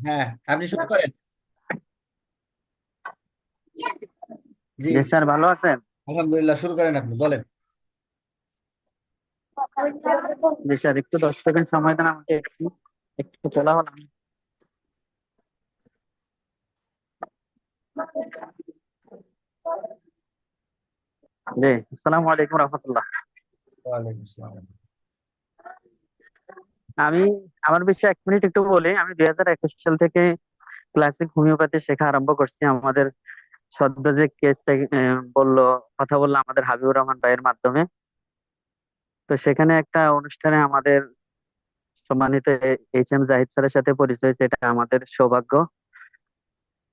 হ্যাঁ আপনি শুরু করেন। জি। স্যার ভালো আছেন? আলহামদুলিল্লাহ শুরু করেন আপনি বলেন। জি স্যার একটু দশ সেকেন্ড সময় দেন আমাকে একটু একটু চলা হলাম জি আসসালামু আলাইকুম রহমতুল্লাহ। ওয়ালাইকুম আসসালাম। আমি, আমার বিষয়ে এক মিনিট একটু বলি। আমি দুই হাজার একুশ সাল থেকে ক্লাসিক হোমিওপ্যাথি শেখা আরম্ভ করছি। আমাদের সদ্য যে কেসটা বলল, কথা বলল আমাদের হাবিবুর রহমান ভাইয়ের মাধ্যমে। তো সেখানে একটা অনুষ্ঠানে আমাদের সম্মানিত এইচ এম জাহিদ স্যারের সাথে পরিচয় হয়েছে এটা আমাদের সৌভাগ্য।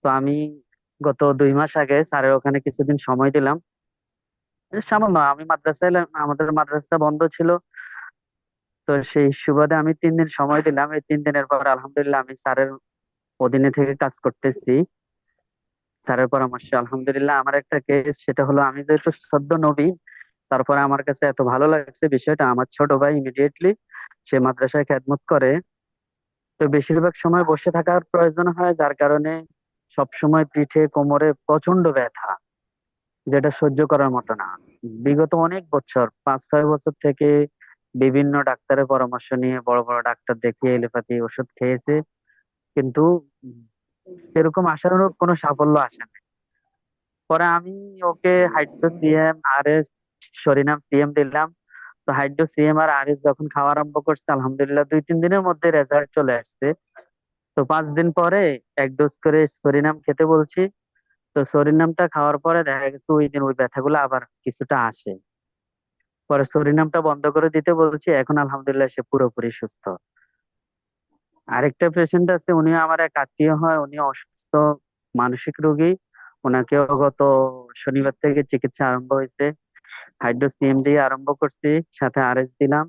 তো আমি গত দুই মাস আগে স্যারের ওখানে কিছুদিন সময় দিলাম। সামান্য, আমি মাদ্রাসায় আমাদের মাদ্রাসা বন্ধ ছিল। তো সেই সুবাদে আমি তিন দিন সময় দিলাম। এই তিন দিনের পর আলহামদুলিল্লাহ আমি স্যারের অধীনে থেকে কাজ করতেছি। স্যারের পরামর্শে আলহামদুলিল্লাহ আমার একটা কেস সেটা হলো আমি যেহেতু সদ্য নবী, তারপরে আমার কাছে এত ভালো লাগছে বিষয়টা। আমার ছোট ভাই ইমিডিয়েটলি সে মাদ্রাসায় খেদমত করে। তো বেশিরভাগ সময় বসে থাকার প্রয়োজন হয়, যার কারণে সব সময় পিঠে, কোমরে প্রচণ্ড ব্যথা, যেটা সহ্য করার মতো না। বিগত অনেক বছর, পাঁচ, ছয় বছর থেকে বিভিন্ন ডাক্তারের পরামর্শ নিয়ে বড় বড় ডাক্তার দেখিয়ে এলোপ্যাথি ওষুধ খেয়েছে। কিন্তু সেরকম আশানুরূপ কোনো সাফল্য আসে আসেনি পরে আমি ওকে হাইড্রো সিএম আর এস সরিনাম সিএম দিলাম। তো হাইড্রো সিএম আর আর এস যখন খাওয়া আরম্ভ করছে, আলহামদুলিল্লাহ দুই তিন দিনের মধ্যে রেজাল্ট চলে আসছে। তো পাঁচ দিন পরে এক ডোজ করে সরিনাম খেতে বলছি। তো সরিনামটা খাওয়ার পরে দেখা গেছে ওই দিন ওই ব্যথাগুলো আবার কিছুটা আসে। পরে সরিনামটা বন্ধ করে দিতে বলছি, এখন আলহামদুলিল্লাহ সে পুরোপুরি সুস্থ। আরেকটা পেশেন্ট আছে উনি আমার এক আত্মীয় হয় উনি অসুস্থ, মানসিক রোগী। ওনাকেও গত শনিবার থেকে চিকিৎসা আরম্ভ হয়েছে। হাইড্রো সিএমডি আরম্ভ করছি, সাথে আরএস দিলাম।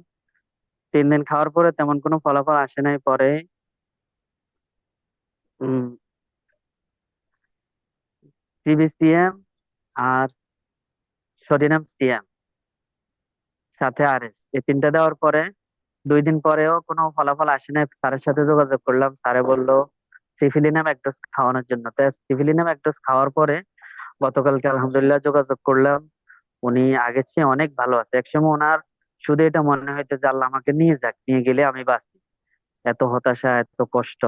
তিন দিন খাওয়ার পরে তেমন কোনো ফলাফল আসে নাই পরে। সিবিসিএম আর সোডিয়াম সিএম সাথে আরএস এই তিনটা দেওয়ার পরে দুই দিন পরেও কোনো ফলাফল আসে নাই। স্যারের সাথে যোগাযোগ করলাম। স্যারে বলল সিফিলিনাম এক ডোজ খাওয়ানোর জন্য। তো সিফিলিনাম এক ডোজ খাওয়ার পরে গতকালকে আলহামদুলিল্লাহ যোগাযোগ করলাম। উনি আগের চেয়ে অনেক ভালো আছে। একসময় ওনার শুধু এটা মনে হইতো যে আল্লাহ আমাকে নিয়ে যাক, নিয়ে গেলে আমি বাঁচি। এত হতাশা, এত কষ্ট।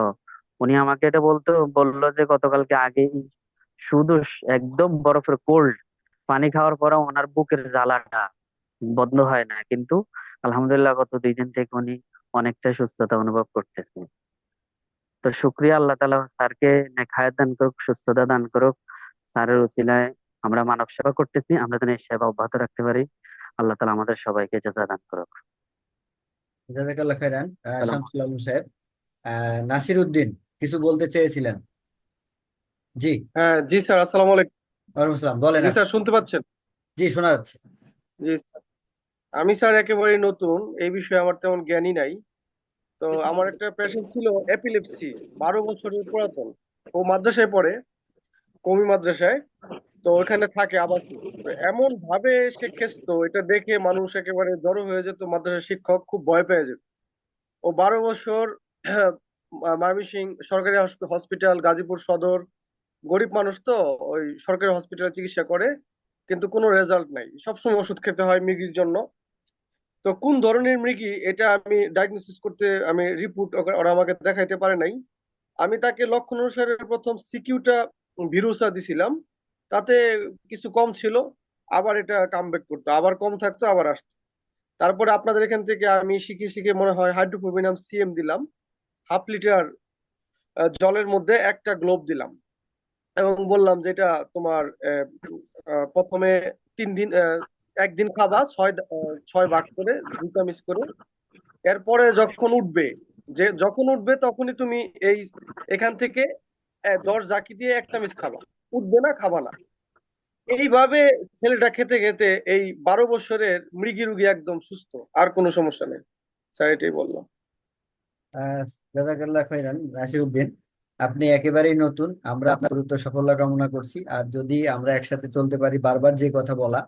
উনি আমাকে এটা বলতো, বলল যে গতকালকে আগেই শুধু একদম বরফের কোল্ড পানি খাওয়ার পরে ওনার বুকের জ্বালাটা বন্ধ হয় না। কিন্তু আলহামদুলিল্লাহ গত দুই দিন থেকে উনি অনেকটা সুস্থতা অনুভব করতেছে তো শুক্রিয়া আল্লাহ তালা স্যারকে নেখায়াত দান করুক সুস্থতা দান করুক। স্যারের উসিলায় আমরা মানব সেবা করতেছি আমরা যেন এই সেবা অব্যাহত রাখতে পারি। আল্লাহ তালা আমাদের সবাইকে জাযা দান করুক জাজাকাল্লাহ খাইরান শামসুল আলম সাহেব নাসির উদ্দিন কিছু বলতে চেয়েছিলেন? জি। হ্যাঁ জি স্যার আসসালামু আলাইকুম। ওয়ালাইকুম আসসালাম বলেন জি স্যার শুনতে পাচ্ছেন? জি শোনা যাচ্ছে। জি আমি স্যার একেবারে নতুন, এই বিষয়ে আমার তেমন জ্ঞানই নাই। তো আমার একটা পেশেন্ট ছিল এপিলেপসি বারো বছরের পুরাতন। ও মাদ্রাসায় পড়ে, কমি মাদ্রাসায়, তো ওখানে থাকে তো এমন ভাবে সে খেসতো, এটা দেখে মানুষ একেবারে জড়ো হয়ে যেত, মাদ্রাসার শিক্ষক খুব ভয় পেয়ে যেত। ও বারো বছর ময়মনসিংহ সরকারি হসপিটাল গাজীপুর সদর, গরিব মানুষ তো, ওই সরকারি হসপিটালে চিকিৎসা করে, কিন্তু কোনো রেজাল্ট নাই। সবসময় ওষুধ খেতে হয় মৃগীর জন্য। তো কোন ধরনের মৃগী এটা আমি ডায়াগনোসিস করতে আমি রিপোর্ট ওরা আমাকে দেখাইতে পারে নাই। আমি তাকে লক্ষণ অনুসারে প্রথম সিকিউটা ভিরুসা দিছিলাম। তাতে কিছু কম ছিল, আবার এটা কামব্যাক করতো। আবার কম থাকতো, আবার আসতো। তারপরে আপনাদের এখান থেকে আমি শিখে শিখে মনে হয় হাইড্রোফোবিনাম সিএম দিলাম। হাফ লিটার জলের মধ্যে একটা গ্লোব দিলাম। এবং বললাম যে এটা তোমার প্রথমে তিন দিন একদিন খাবা, ছয় ছয় ভাগ করে দুটা মিস করে। এরপরে যখন উঠবে, যে যখন উঠবে তখনই তুমি এই এখান থেকে দশ জাকি দিয়ে এক চামচ খাবা। উঠবে না, খাবা না। এইভাবে ছেলেটা খেতে খেতে এই বারো বছরের মৃগী রুগী একদম সুস্থ, আর কোনো সমস্যা নেই। স্যার, এটাই বললাম। জাজাকাল্লাহ খাইরান নাসির উদ্দিন আপনি একেবারেই নতুন। আমরা আপনার দ্রুত সাফল্য কামনা করছি। আর যদি আমরা একসাথে চলতে পারি, বারবার যে কথা বলা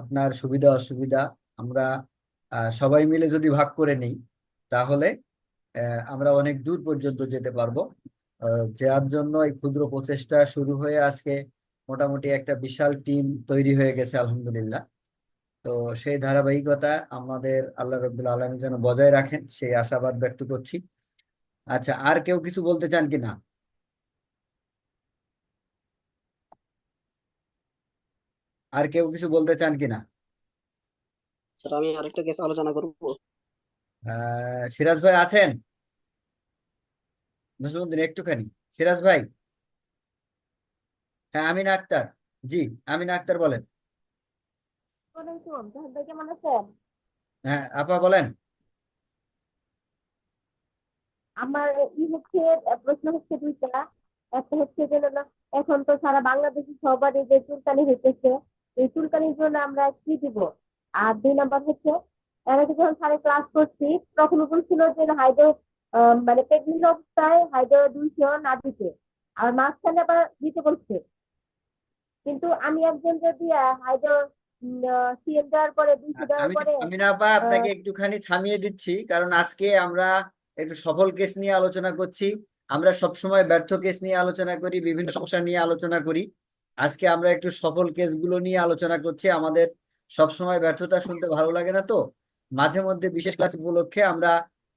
আপনার সুবিধা, অসুবিধা আমরা সবাই মিলে যদি ভাগ করে নিই, তাহলে আমরা অনেক দূর পর্যন্ত যেতে পারব। যার জন্য এই ক্ষুদ্র প্রচেষ্টা শুরু হয়ে আজকে মোটামুটি একটা বিশাল টিম তৈরি হয়ে গেছে, আলহামদুলিল্লাহ। তো সেই ধারাবাহিকতা আমাদের আল্লাহ রব্বুল আলমী যেন বজায় রাখেন, সেই আশাবাদ ব্যক্ত করছি। আচ্ছা আর কেউ কিছু বলতে চান কি না আর কেউ কিছু বলতে চান কি না স্যার আমি আরেকটা কেস আলোচনা করব। আহ সিরাজ ভাই আছেন? নজরুদ্দিন একটুখানি। সিরাজ ভাই? হ্যাঁ আমিন আক্তার। জি আমিন আক্তার বলেন। হ্যাঁ আপা বলেন। আমার ই হচ্ছে প্রশ্ন হচ্ছে দুইটা। একটা হচ্ছে এখন তো সারা বাংলাদেশে সবারই যে চুলকানি হইতেছে এই চুলকানির জন্য আমরা কি দিব? আর দুই নাম্বার হচ্ছে আগে যখন স্যারে ক্লাস করছি তখন বলছিল যে হাইড্রো মানে প্রেগনেন্ট অবস্থায় হাইড্রো দুইশো না দিতে। আর মাঝখানে আবার দিতে বলছে। কিন্তু আমি একজন যদি হাইড্রো সিএম দেওয়ার পরে দুইশো দেওয়ার আমি পরে আমিনা আপা আপনাকে একটুখানি থামিয়ে দিচ্ছি কারণ আজকে আমরা একটু সফল কেস নিয়ে আলোচনা করছি। আমরা সবসময় ব্যর্থ কেস নিয়ে আলোচনা করি বিভিন্ন সমস্যা নিয়ে আলোচনা করি। আজকে আমরা একটু সফল কেসগুলো নিয়ে আলোচনা করছি। আমাদের সবসময় ব্যর্থতা শুনতে ভালো লাগে না তো? মাঝে মধ্যে বিশেষ ক্লাস উপলক্ষে আমরা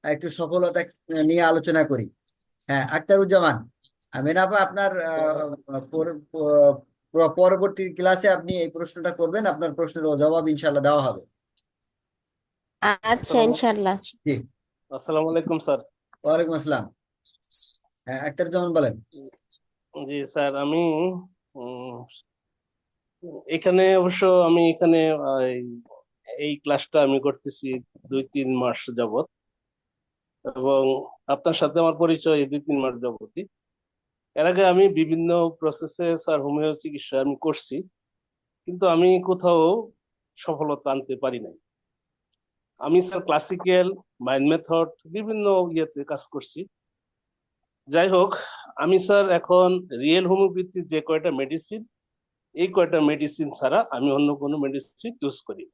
একটু সফলতা নিয়ে আলোচনা করি। হ্যাঁ আক্তারুজ্জামান আমিনা আপা আপনার আহ, পরবর্তী ক্লাসে আপনি এই প্রশ্নটা করবেন। আপনার প্রশ্নের জবাব ইনশাল্লাহ দেওয়া হবে। আচ্ছা ইনশাল্লাহ জি। আসসালামু আলাইকুম স্যার। ওয়ালাইকুম আসসালাম। হ্যাঁ আক্তারুজ্জামান বলেন। জি স্যার আমি এখানে অবশ্য আমি এখানে এই- ক্লাসটা আমি করতেছি দুই, তিন মাস যাবত এবং আপনার সাথে আমার পরিচয় দুই, তিন মাস যাবতই। এর আগে আমি বিভিন্ন প্রসেসে স্যার হোমিও চিকিৎসা আমি করছি, কিন্তু আমি কোথাও সফলতা আনতে পারি নাই। আমি স্যার ক্লাসিক্যাল মাইন্ড মেথড বিভিন্ন ইয়েতে কাজ করছি। যাই হোক আমি স্যার এখন রিয়েল হোমিওপ্যাথি যে কয়টা মেডিসিন এই কয়টা মেডিসিন ছাড়া আমি অন্য কোনো মেডিসিন ইউজ করি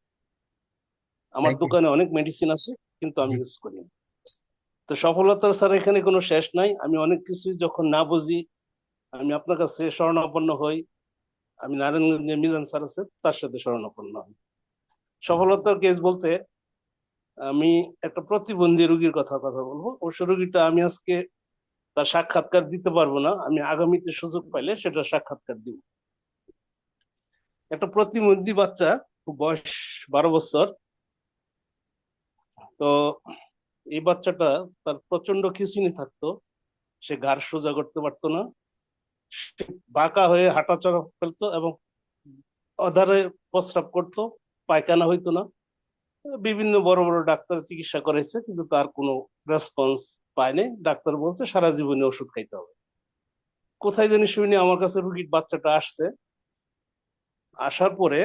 আমার দোকানে অনেক মেডিসিন আছে কিন্তু আমি ইউজ করি তো সফলতা স্যার এখানে কোনো শেষ নাই। আমি অনেক কিছু যখন না বুঝি আমি আপনার কাছে শরণাপন্ন হই। আমি নারায়ণগঞ্জে মিজান স্যার আছে তার সাথে শরণাপন্ন হই। সফলতার কেস বলতে আমি একটা প্রতিবন্ধী রুগীর কথা কথা বলব। অবশ্য রোগীটা আমি আজকে তার সাক্ষাৎকার দিতে পারব না, আমি আগামীতে সুযোগ পাইলে সেটা সাক্ষাৎকার দিব। একটা প্রতিবন্ধী বাচ্চা বয়স বারো বছর। তো এই বাচ্চাটা তার প্রচণ্ড খিঁচুনি থাকতো, সে ঘাড় সোজা করতে পারতো না। বাঁকা হয়ে হাঁটাচলা ফেলতো এবং অধারে প্রস্রাব করতো, পায়খানা হইতো না। বিভিন্ন বড় বড় ডাক্তার চিকিৎসা করেছে, কিন্তু তার কোনো রেসপন্স পায়নি। ডাক্তার বলছে, সারা জীবনে ওষুধ খাইতে হবে। কোথায় জানি শুনি আমার কাছে রুগীর বাচ্চাটা আসছে। আসার পরে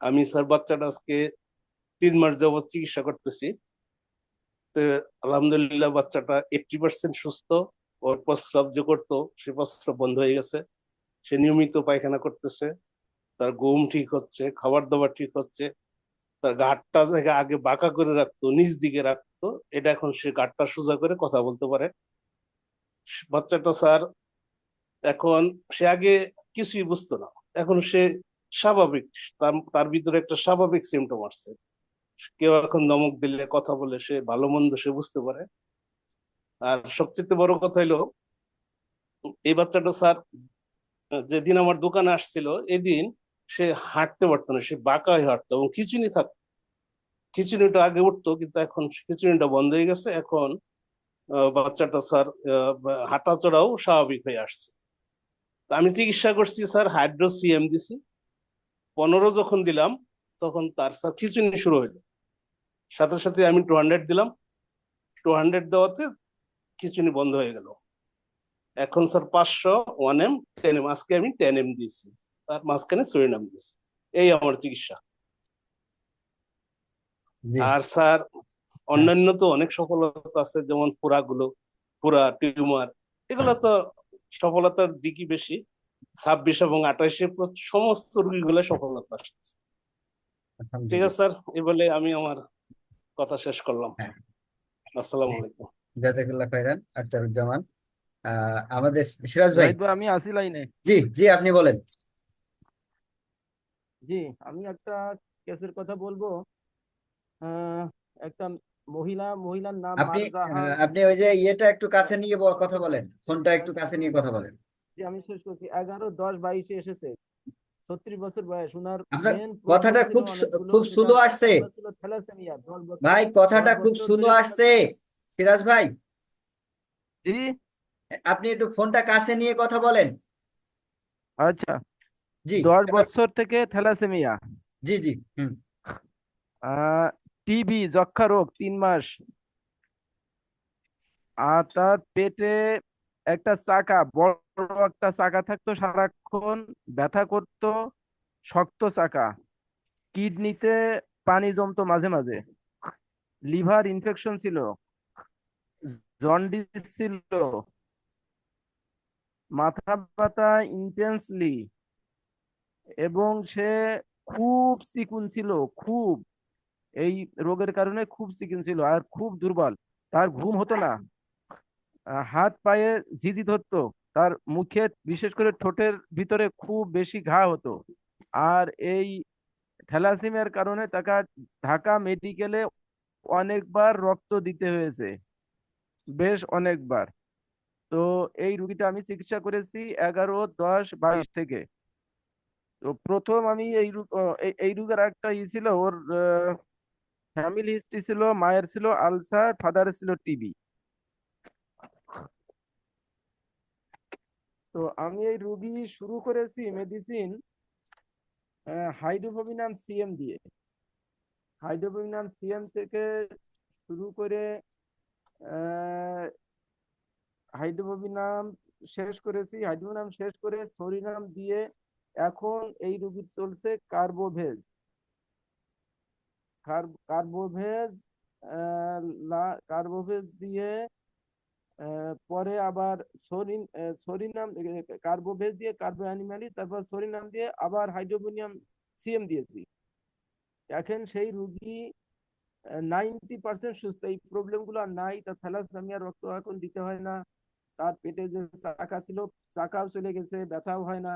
আমি, স্যার, বাচ্চাটা আজকে তিন মাস যাবত চিকিৎসা করতেছি। আলহামদুলিল্লাহ বাচ্চাটা এইটটি পার্সেন্ট সুস্থ, ওর প্রস্রাব যে করতো, সে প্রস্রাব বন্ধ হয়ে গেছে। সে নিয়মিত পায়খানা করতেছে, তার ঘুম ঠিক হচ্ছে, খাবার দাবার ঠিক হচ্ছে তার থেকে আগে বাঁকা করে রাখতো, নিচ দিকে রাখতো। এটা এখন সে ঘাটটা সোজা করে কথা বলতে পারে। বাচ্চাটা স্যার এখন সে আগে কিছুই বুঝতো না। এখন সে স্বাভাবিক, তার ভিতরে একটা স্বাভাবিক সিমটম আসছে। কেউ এখন নমক দিলে, কথা বলে, সে ভালো মন্দ সে বুঝতে পারে। আর সবচেয়ে বড় কথা হলো, এই বাচ্চাটা স্যার, যেদিন আমার দোকানে আসছিল, এদিন সে হাঁটতে পারতো না, সে বাঁকা হয়ে হাঁটতো এবং খিচুনি থাকতো খিচুনিটা আগে উঠতো কিন্তু এখন খিচুনিটা বন্ধ হয়ে গেছে, এখন বাচ্চাটা স্যার হাঁটা চড়াও স্বাভাবিক হয়ে আসছে। আমি চিকিৎসা করছি স্যার, হাইড্রো সিএম দিছি। পনেরো যখন দিলাম, তখন তার স্যার খিচুনি শুরু হইল। সাথে সাথে আমি টু হান্ড্রেড দিলাম। টু হান্ড্রেড দেওয়াতে খিচুনি বন্ধ হয়ে গেল। এখন স্যার পাঁচশো ওয়ান এম টেন এম আজকে আমি টেন এম দিয়েছি। মাঝখানে সুরিনাম দিয়েছি। এই আমার চিকিৎসা। আর স্যার অন্যান্য তো অনেক সফলতা আছে যেমন পুরাগুলো পুরা টিউমার এগুলো তো সফলতার দিকই বেশি। ছাব্বিশ এবং আঠাশে সমস্ত রোগীগুলো সফলতা আসছে। ঠিক আছে স্যার এই বলে আমি আমার কথা শেষ করলাম। আসসালামু আলাইকুম। জাজাকাল্লাহ খাইরান আখতারুজ্জামান আমাদের সিরাজ ভাই আমি আসি লাইনে। জি জি আপনি বলেন। জি আমি একটা কেসের কথা বলব। আহ, একটা মহিলা মহিলার নাম আপনি মারজাহান। আহ, আপনি ওই যে ইয়েটা একটু কাছে নিয়ে ব- কথা বলেন। ফোনটা একটু কাছে নিয়ে কথা বলেন। জি আমি শেষ করছি। এগারো দশ বাইশে এসেছে। ছত্রিশ বছর বয়স। ওনার আপনার মেন কথাটা ছিল খুব সু- অনেকগুলো খুব সুলো আসছে। একটা ছিল থ্যালাসেমিয়া। দশ বছর ভাই দশ কথাটা খুব বছর সুলো ধরে আসছে। সিরাজ ভাই। জি? আপনি একটু ফোনটা কাছে নিয়ে কথা বলেন। আচ্ছা। জি দশ বছর থেকে থ্যালাসেমিয়া। জি জি হুম। টিবি যক্ষা রোগ তিন মাস। আর তার পেটে একটা চাকা বড় একটা চাকা থাকতো সারাক্ষণ ব্যথা করতো শক্ত চাকা। কিডনিতে পানি জমতো মাঝে মাঝে। লিভার ইনফেকশন ছিল। জন্ডিস ছিল। মাথা ব্যথা ইন্টেন্সলি এবং সে খুব চিকুন ছিল, খুব। এই রোগের কারণে খুব চিকুন ছিল আর খুব দুর্বল। তার ঘুম হতো না। হাত পায়ে ঝিঝি ধরতো। তার মুখে বিশেষ করে ঠোঁটের ভিতরে খুব বেশি ঘা হতো। আর এই থ্যালাসেমিয়ার কারণে তাকে ঢাকা মেডিকেলে অনেকবার রক্ত দিতে হয়েছে। বেশ অনেকবার। তো এই রুগীটা আমি চিকিৎসা করেছি এগারো, দশ, বাইশ থেকে। তো প্রথম আমি এই এই- রোগের একটা ই ছিল ওর ফ্যামিলি হিস্ট্রি ছিল, মায়ের ছিল আলসার ফাদার ছিল টিবি তো আমি এই রুগী শুরু করেছি মেডিসিন হাইড্রোফোবিনাম সিএম দিয়ে। হাইড্রোফোবিনাম সিএম থেকে শুরু করে হাইড্রোফোবিনাম শেষ করেছি হাইড্রোফোবিনাম শেষ করে সরিনাম দিয়ে এখন এই রুগীর চলছে কার্বোভেজ। কার্বোভেজ কার্বোভেজ দিয়ে পরে আবার সরিন সরিনাম কার্বোভেজ দিয়ে কার্বো অ্যানিমালি তারপর সরিনাম দিয়ে আবার হাইড্রোপোনিয়াম সিএম দিয়েছি। এখন সেই রুগী নাইনটি পার্সেন্ট সুস্থ। এই প্রবলেমগুলো আর নাই, তার থ্যালাসেমিয়া, রক্ত এখন দিতে হয় না। তার পেটে যে চাকা ছিল, চাকাও চলে গেছে, ব্যথাও হয় না।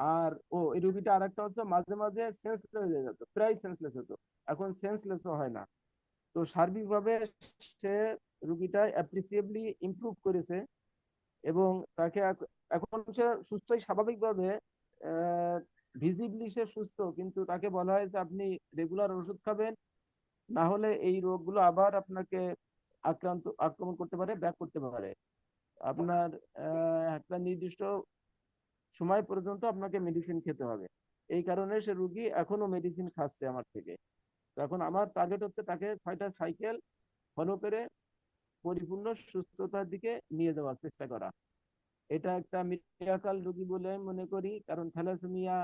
আর, ও, এই রুগীটা আরেকটা হচ্ছে মাঝে মাঝে সেন্সলেস হয়ে যেত, প্রায় সেন্সলেস হতো। এখন সেন্সলেসও হয় না। তো সার্বিকভাবে সে রুগীটা অ্যাপ্রিসিয়েবলি ইমপ্রুভ করেছে এবং তাকে এখন সে সুস্থই স্বাভাবিকভাবে ভিজিবলি সে সুস্থ, কিন্তু তাকে বলা হয়েছে আপনি রেগুলার ওষুধ খাবেন, না হলে এই রোগগুলো আবার আপনাকে আক্রান্ত, আক্রমণ করতে পারে, ব্যাক করতে পারে। আপনার একটা নির্দিষ্ট সময় পর্যন্ত আপনাকে মেডিসিন খেতে হবে। এই কারণে সে রুগী এখনও মেডিসিন খাচ্ছে আমার থেকে। এখন আমার টার্গেট হচ্ছে তাকে ছয়টা সাইকেল ফলো করে পরিপূর্ণ সুস্থতার দিকে নিয়ে যাওয়ার চেষ্টা করা। এটা একটা মিরাকাল রোগী বলে আমি মনে করি, কারণ থ্যালাসেমিয়া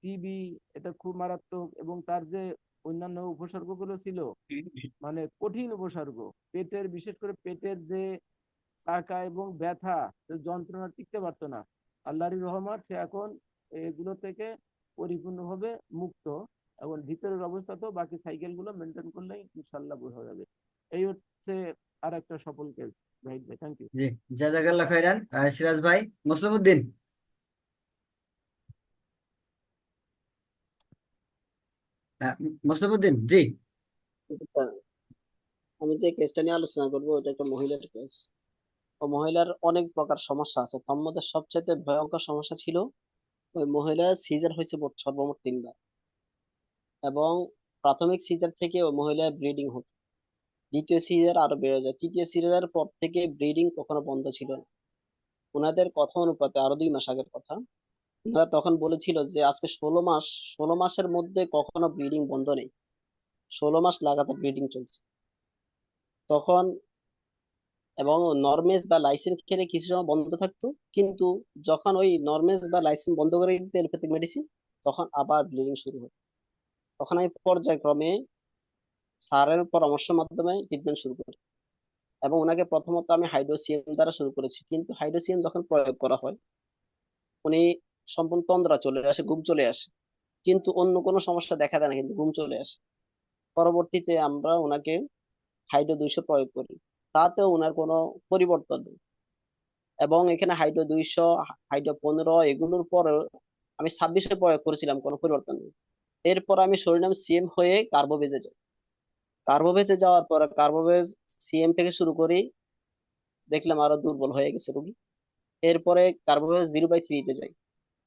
টিবি এটা খুব মারাত্মক এবং তার যে অন্যান্য উপসর্গগুলো ছিল মানে কঠিন উপসর্গ, পেটের, বিশেষ করে পেটের যে চাকা এবং ব্যথা যন্ত্রণা টিকতে পারতো না। আল্লাহর রহমান সে এখন এগুলো থেকে পরিপূর্ণভাবে মুক্ত এবং ভিতরের অবস্থা তো বাকি সাইকেলগুলো মেনটেন করলেই ইনশাল্লাহ বোঝা যাবে। এই হচ্ছে আর একটা সফল কেস ভাই ভাই থ্যাংক ইউ জি জাজাকাল্লাহ খাইরান সিরাজ ভাই মুসলিমউদ্দিন আহ, মুসলিমউদ্দিন জি। আমি যে কেসটা নিয়ে আলোচনা করব এটা একটা মহিলার কেস মহিলার অনেক প্রকার সমস্যা আছে। তার মধ্যে সবচেয়ে ভয়ঙ্কর সমস্যা ছিল, ওই মহিলার সিজার হয়েছে মোট সর্বমোট তিনবার। এবং প্রাথমিক সিজার থেকে ওই মহিলার ব্লিডিং হতো। দ্বিতীয় সিজার আরও বেড়ে যায়। তৃতীয় সিজার পর থেকে ব্লিডিং কখনো বন্ধ ছিল না। ওনাদের কথা অনুপাতে আরও দুই মাস আগের কথা, ওনারা তখন বলেছিল যে আজকে ষোলো মাস, ষোলো মাসের মধ্যে কখনো ব্লিডিং বন্ধ নেই। ষোলো মাস লাগাতার ব্লিডিং চলছে। তখন এবং নরমেজ বা লাইসেন্স খেলে কিছু সময় বন্ধ থাকতো, কিন্তু যখন ওই নরমেস বা লাইসেন্স বন্ধ করে দিতে এলোপ্যাথিক মেডিসিন তখন আবার ব্লিডিং শুরু হয়। তখন আমি পর্যায়ক্রমে স্যারের পরামর্শের মাধ্যমে ট্রিটমেন্ট শুরু করি। এবং ওনাকে প্রথমত আমি হাইড্রোসিএম দ্বারা শুরু করেছি, কিন্তু হাইড্রোসিএম যখন প্রয়োগ করা হয়, উনি সম্পূর্ণ তন্দ্রা চলে আসে, ঘুম চলে আসে। কিন্তু অন্য কোনো সমস্যা দেখা দেয় না, কিন্তু ঘুম চলে আসে। পরবর্তীতে আমরা ওনাকে হাইড্রো দুইশো প্রয়োগ করি। তাতেও ওনার কোনো পরিবর্তন নেই। এবং এখানে হাইড্রো দুইশো, হাইড্রো পনেরো এগুলোর পরেও আমি ছাব্বিশে প্রয়োগ করেছিলাম, কোনো পরিবর্তন নেই। এরপর আমি সরিনাম সিএম হয়ে কার্বোভেজে যাই। কার্বোভেজে যাওয়ার পরে কার্বোভেজ সিএম থেকে শুরু করি, দেখলাম আরও দুর্বল হয়ে গেছে রুগী। এরপরে কার্বোভেজ জিরো বাই থ্রিতে যাই।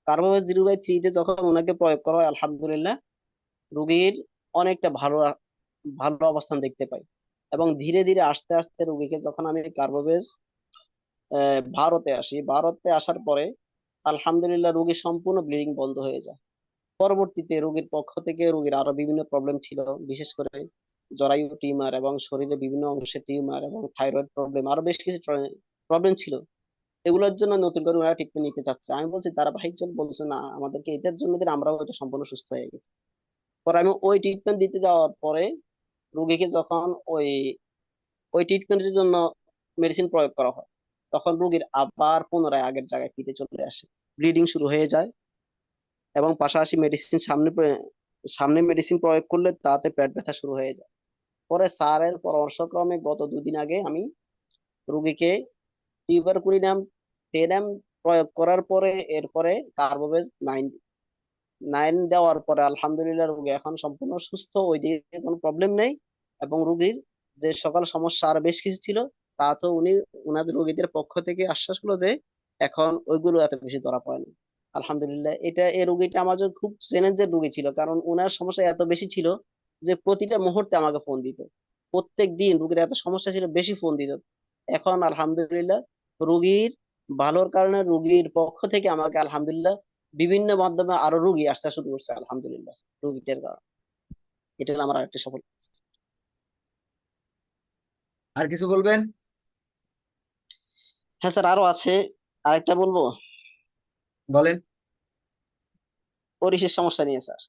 কার্বোভেজ জিরো বাই থ্রিতে যখন ওনাকে প্রয়োগ করা হয়, আলহামদুলিল্লাহ, রুগীর অনেকটা ভালো ভালো অবস্থান দেখতে পাই। এবং ধীরে ধীরে আস্তে আস্তে রোগীকে যখন আমি কার্বোভেজ ভারতে আসি, ভারতে আসার পরে আলহামদুলিল্লাহ রোগীর সম্পূর্ণ ব্লিডিং বন্ধ হয়ে যায়। পরবর্তীতে রোগীর পক্ষ থেকে রোগীর আরও বিভিন্ন প্রবলেম ছিল, বিশেষ করে জরায়ু টিউমার এবং শরীরে বিভিন্ন অংশে টিউমার এবং থাইরয়েড প্রবলেম, আরও বেশ কিছু প্রবলেম ছিল। এগুলোর জন্য নতুন করে ওরা ট্রিটমেন্ট নিতে চাচ্ছে। আমি বলছি, তারা ভাইজন বলছে, না, আমাদেরকে এটার জন্য আমরাও এটা সম্পূর্ণ সুস্থ হয়ে গেছি। পরে আমি ওই ট্রিটমেন্ট দিতে যাওয়ার পরে রোগীকে যখন ওই ওই ট্রিটমেন্টের জন্য মেডিসিন প্রয়োগ করা হয়, তখন রোগীর আবার পুনরায় আগের জায়গায় ফিরে চলে আসে। ব্লিডিং শুরু হয়ে যায় এবং পাশাপাশি মেডিসিন সামনে সামনে মেডিসিন প্রয়োগ করলে তাতে পেট ব্যথা শুরু হয়ে যায়। পরে স্যারের পরামর্শক্রমে গত দুদিন আগে আমি রোগীকে টিউবারকুলিনাম টেন এম প্রয়োগ করার পরে এরপরে কার্বোভেজ নাইন নাইন দেওয়ার পরে আলহামদুলিল্লাহ রোগী এখন সম্পূর্ণ সুস্থ ওই দিকে কোনো প্রবলেম নেই। এবং রোগীর যে সকল সমস্যা, আর বেশ কিছু ছিল, তা তো উনি উনাদের রোগীদের পক্ষ থেকে আশ্বাস হলো যে এখন ওইগুলো এত বেশি ধরা পড়ে না আলহামদুলিল্লাহ, এটা, এই রোগীটা আমার জন্য খুব চ্যালেঞ্জের রোগী ছিল, কারণ উনার সমস্যা এত বেশি ছিল যে প্রতিটা মুহূর্তে আমাকে ফোন দিত। প্রত্যেক দিন রোগীর এত সমস্যা ছিল, বেশি ফোন দিত। এখন আলহামদুলিল্লাহ রোগীর ভালোর কারণে রোগীর পক্ষ থেকে আমাকে আলহামদুলিল্লাহ বিভিন্ন মাধ্যমে আরও রোগী আসতে শুরু করছে আলহামদুলিল্লাহ রোগীটার কারণে এটা হলো আমার আরেকটা সফল আর কিছু বলবেন? হ্যাঁ স্যার আরও আছে। আরেকটা বলব? বলেন। ওরিসের সমস্যা নিয়ে স্যার।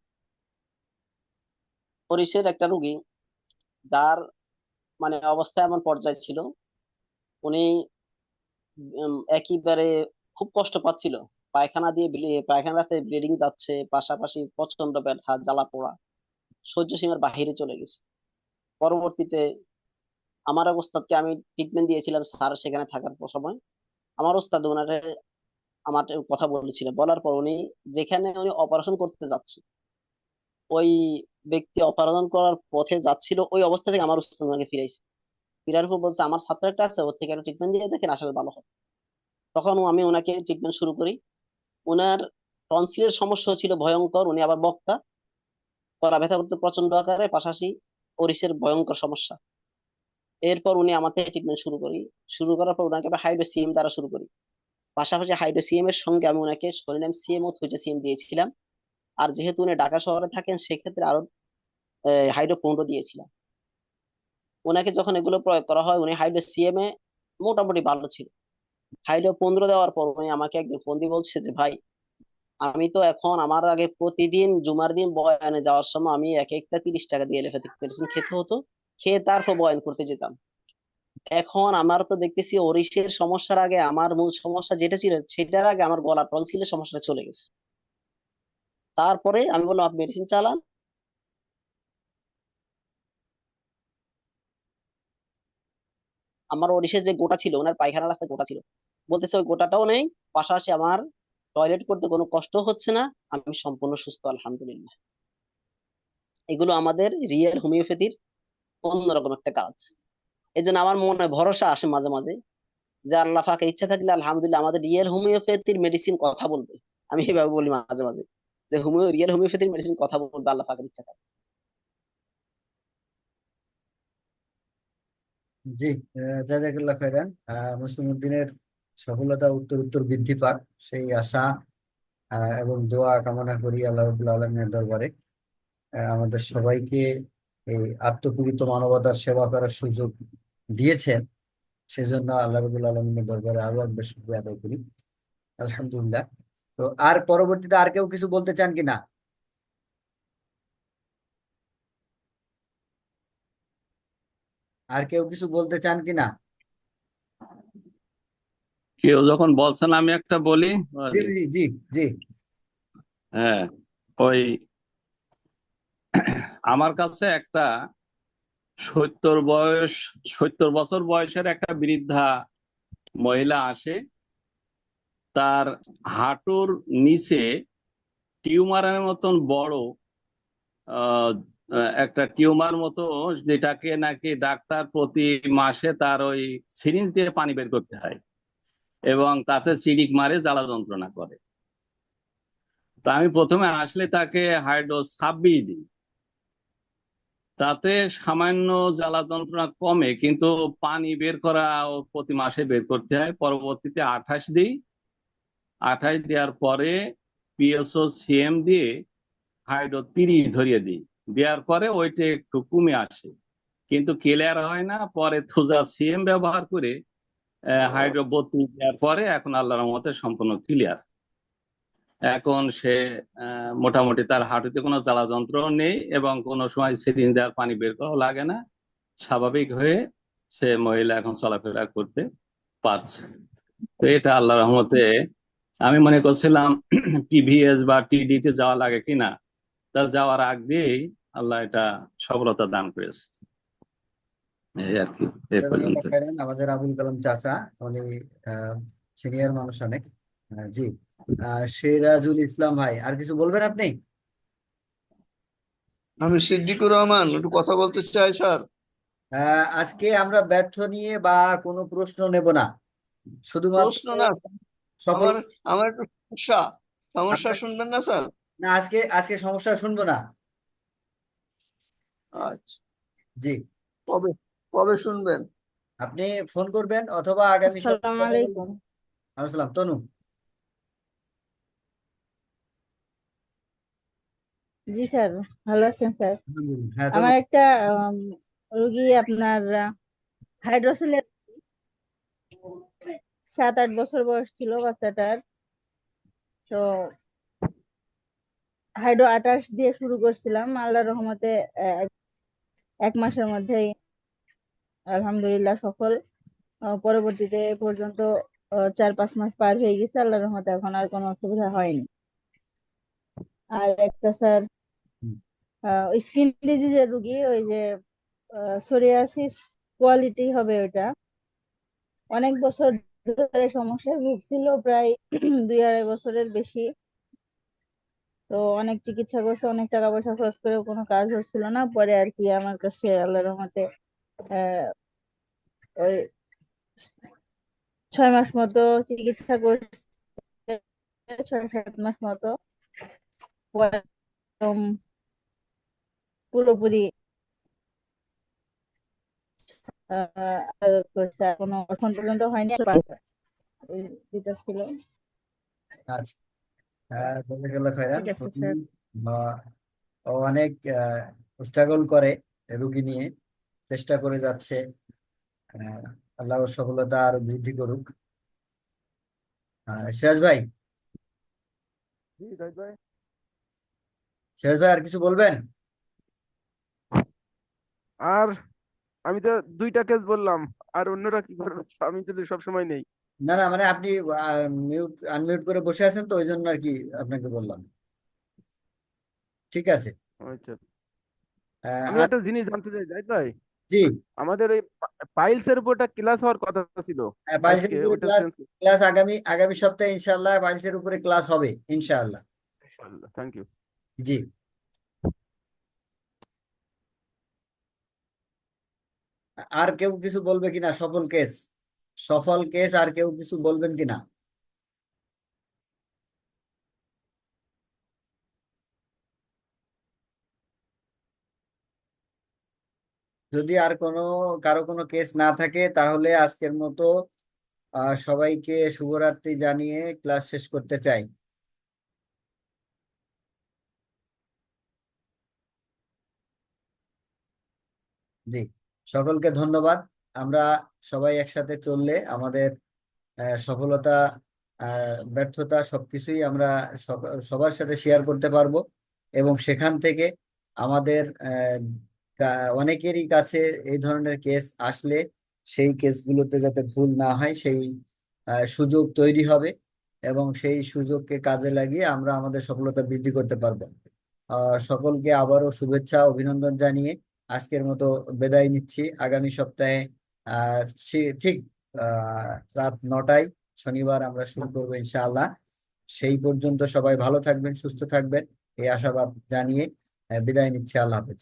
ওরিসের একটা রুগী যার মানে অবস্থা এমন পর্যায়ে ছিল উনি উম, একেবারে খুব কষ্ট পাচ্ছিল। পায়খানা দিয়ে পায়খানা রাস্তায় ব্লিডিং যাচ্ছে, পাশাপাশি প্রচণ্ড ব্যথা, জ্বালা পোড়া সহ্য সীমার বাহিরে চলে গেছে। পরবর্তীতে আমার ওস্তাদকে আমি ট্রিটমেন্ট দিয়েছিলাম স্যার সেখানে থাকার সময়। আমার ওস্তাদ ওনারে আমার কথা বলেছিল। বলার পর উনি যেখানে উনি অপারেশন করতে যাচ্ছে, ওই ব্যক্তি অপারেশন করার পথে যাচ্ছিল, ওই অবস্থা থেকে আমার ওস্তাদ ওনাকে ফিরাইছে। ফিরার পর বলছে, আমার ছাত্র একটা আছে, ওর থেকে একটা ট্রিটমেন্ট দিয়ে দেখেন, আসলে ভালো হবে। তখন আমি ওনাকে ট্রিটমেন্ট শুরু করি। ওনার টনসিলের সমস্যা ছিল ভয়ঙ্কর, উনি আবার বক্তা। গলা ব্যথা করতে প্রচণ্ড আকারে, পাশাপাশি ওরিসের ভয়ঙ্কর সমস্যা। এরপর উনি থেকে ট্রিটমেন্ট শুরু করি। শুরু করার পর ওনাকে হাইড্রো সিএম দ্বারা শুরু করি। পাশাপাশি হাইড্রো সিএম এর সঙ্গে আমি ওনাকে সরিনাম সিএম ও থুইটা সিএম দিয়েছিলাম। আর যেহেতু উনি ঢাকা শহরে থাকেন, সেক্ষেত্রে আরও হাইড্রো পনেরো দিয়েছিলাম। ওনাকে যখন এগুলো প্রয়োগ করা হয়, উনি হাইড্রো সিএম এ মোটামুটি ভালো ছিল। হাইড্রো পনেরো দেওয়ার পর আমাকে একদিন ফোন দিয়ে বলছে যে, ভাই, আমি তো এখন আমার আগে প্রতিদিন জুমার দিন বয়ানে যাওয়ার সময় আমি এক একটা তিরিশ টাকা দিয়ে এলোপ্যাথিক মেডিসিন খেতে হতো। খেয়ে তারপর বয়ান করতে যেতাম। এখন আমার তো দেখতেছি ওরিসের সমস্যার আগে, আমার মূল সমস্যা যেটা ছিল, সেটার আগে আমার গলা টনসিলের সমস্যাটা চলে গেছে। তারপরে আমি বললাম, আপনি মেডিসিন চালান আমার ওরিসের যে গোটা ছিল, ওনার পায়খানা রাস্তায় গোটা ছিল। বলতেছে, ওই গোটাটাও নেই, পাশাপাশি আমার টয়লেট করতে কোনো কষ্ট হচ্ছে না, আমি সম্পূর্ণ সুস্থ, আলহামদুলিল্লাহ। এগুলো আমাদের রিয়েল হোমিওপ্যাথির অন্যরকম একটা কাজ। এই জন্য আমার মনে ভরসা আসে মাঝে মাঝে যে আল্লাহ ফাঁকের ইচ্ছা থাকলে আলহামদুলিল্লাহ আমাদের রিয়েল হোমিওপ্যাথির মেডিসিন কথা বলবে। আমি এভাবে বলি মাঝে মাঝে যে হোমিও রিয়েল হোমিওপ্যাথির মেডিসিন কথা বলবে, আল্লাহ পাকের ইচ্ছা থাকলে। জি জাজাকাল্লাহ খৈরান মুসলিম উদ্দিনের সফলতা উত্তর উত্তর বৃদ্ধি পাক। সেই আশা এবং দোয়া কামনা করি আল্লাহ রাব্বুল আলামিনের দরবারে। আমাদের সবাইকে এই আত্মপীড়িত মানবতার সেবা করার সুযোগ দিয়েছেন। সেজন্য আল্লাহ রাব্বুল আলামিনের দরবারে আরও একবার শুকরিয়া আদায় করি। আলহামদুলিল্লাহ। তো আর পরবর্তীতে আর কেউ কিছু বলতে চান কিনা? আর কেউ কিছু বলতে চান কিনা? কেউ যখন বলছেন আমি একটা বলি। জি জি জি হ্যাঁ ওই আমার কাছে একটা সত্তর বয়স সত্তর বছর বয়সের একটা বৃদ্ধা মহিলা আসে। তার হাঁটুর নিচে টিউমারের মতন বড় আহ, একটা টিউমার মতো যেটাকে নাকি ডাক্তার প্রতি মাসে তার ওই সিরিঞ্জ দিয়ে পানি বের করতে হয় এবং তাতে চিড়িক মারে, জ্বালা যন্ত্রণা করে। তা আমি প্রথমে আসলে তাকে হাইড্রো ছাব্বিশ দিই। তাতে সামান্য জ্বালা যন্ত্রণা কমে, কিন্তু পানি বের করা প্রতি মাসে বের করতে হয়। পরবর্তীতে আঠাশ দিই। আঠাশ দেওয়ার পরে পিএসও সিএম দিয়ে হাইড্রো তিরিশ ধরিয়ে দিই। দেওয়ার পরে ওইটা একটু কমে আসে। কিন্তু ক্লিয়ার হয় না পরে থুজা সিএম ব্যবহার করে হাইড্রো বত্রিশ দেওয়ার পরে এখন আল্লাহর রহমতে সম্পূর্ণ ক্লিয়ার এখন সে মোটামুটি তার হাঁটুতে কোনো জ্বালা যন্ত্র নেই এবং কোনো সময় সিরিঞ্জ দেওয়ার পানি বের করাও লাগে না। স্বাভাবিক হয়ে সে মহিলা এখন চলাফেরা করতে পারছে। তো এটা আল্লাহ রহমতে আমি মনে করছিলাম টিভিএস বা টিডি তে যাওয়া লাগে কিনা। তা যাওয়ার আগ দিয়েই আল্লাহ এটা সফলতা দান করেছে। এই আর কি এ পর্যন্ত। আমাদের আবুল কালাম চাচা উনি সিনিয়র মানুষ অনেক। জি। সিরাজুল ইসলাম ভাই আর কিছু বলবেন আপনি? আমি সিদ্দিকুর রহমান একটু কথা বলতে চাই স্যার। আহ, আজকে আমরা ব্যর্থ নিয়ে বা কোনো প্রশ্ন নেব না। শুধুমাত্র প্রশ্ন না। সকল আমার আমার একটু সমস্যা। সমস্যা শুনবেন না স্যার? না আজকে আজকে সমস্যা শুনব না। আচ্ছা। জি। কবে কবে শুনবেন? আপনি ফোন করবেন অথবা আগামী আসসালামু আলাইকুম। আসসালাম তনু। জি স্যার ভালো আছেন স্যার? হ্যাঁ তনু। আমার একটা রুগী আপনার হাইড্রোসিলের সাত আট বছর বয়স ছিল বাচ্চাটার। তো হাইড্রো আঠাশ দিয়ে শুরু করছিলাম। আল্লাহর রহমতে এক মাসের মধ্যেই আলহামদুলিল্লাহ সফল। পরবর্তীতে পর্যন্ত চার পাঁচ মাস পার হয়ে গেছে। আল্লাহর রহমতে এখন আর কোনো অসুবিধা হয়নি। আর একটা স্যার। স্কিন ডিজিজের রুগী ওই যে সোরিয়াসিস কোয়ালিটি হবে ওটা অনেক বছর ধরে সমস্যায় ভুগছিল প্রায় দুই আড়াই বছরের বেশি। তো অনেক চিকিৎসা করছে, অনেক টাকা পয়সা খরচ করে কোনো কাজ হচ্ছিল না। পরে আর কি আমার কাছে আল্লাহর রহমতে ওই ছয় মাস মতো চিকিৎসা করছে, ছয় সাত মাস মতো। পরে পুরোপুরি কোনো এখন পর্যন্ত হয়নি ছিল। আচ্ছা। হ্যাঁ জাজাকাল্লাহ খাইরান ঠিক আছে স্যার। আহ, ও অনেক স্ট্রাগল করে রুগী নিয়ে চেষ্টা করে যাচ্ছে। আহ, আল্লাহ সফলতা আরও বৃদ্ধি করুক। সিরাজ ভাই? ভাই। সিরাজ ভাই আর কিছু বলবেন? আর আমি তো দুইটা কেস বললাম আর অন্যরা কি করবে? আমি যদি সবসময় নেই। না না মানে আপনি মিউট আনমিউট করে বসে আছেন তো ওই জন্য আর কি আপনাকে বললাম। ঠিক আছে। আচ্ছা। আমি একটা জিনিস জানতে চাই ভাই। জি। আমাদের ওই পাইলস এর উপরটা ক্লাস হওয়ার কথা ছিল। পাইলসের আজকে উপরে ক্লাস ক্লাস আগামী আগামী সপ্তাহে ইনশাআল্লাহ পাইলসের উপরে ক্লাস হবে ইনশাআল্লাহ। থ্যাংক ইউ জি। আর কেউ কিছু বলবে কিনা সফল কেস? সফল কেস আর কেউ কিছু বলবেন কিনা? যদি আর কোনো, কারও কোনো কেস না থাকে, তাহলে আজকের মতো সবাইকে শুভরাত্রি জানিয়ে ক্লাস শেষ করতে চাই। জি, সকলকে ধন্যবাদ। আমরা সবাই একসাথে চললে আমাদের সফলতা ব্যর্থতা সবকিছুই আমরা সবার সাথে শেয়ার করতে পারব। এবং সেখান থেকে আমাদের অনেকেরই কাছে এই ধরনের কেস আসলে সেই কেসগুলোতে যাতে ভুল না হয়, সেই সুযোগ তৈরি হবে এবং সেই সুযোগকে কাজে লাগিয়ে আমরা আমাদের সফলতা বৃদ্ধি করতে পারব। সকলকে আবারও শুভেচ্ছা, অভিনন্দন জানিয়ে আজকের মতো বিদায় নিচ্ছি। আগামী সপ্তাহে ঠিক রাত নটায় শনিবার আমরা শুরু করব ইনশাআল্লাহ। সেই পর্যন্ত সবাই ভালো থাকবেন, সুস্থ থাকবেন, এই আশাবাদ জানিয়ে বিদায় নিচ্ছি। আল্লাহ হাফেজ।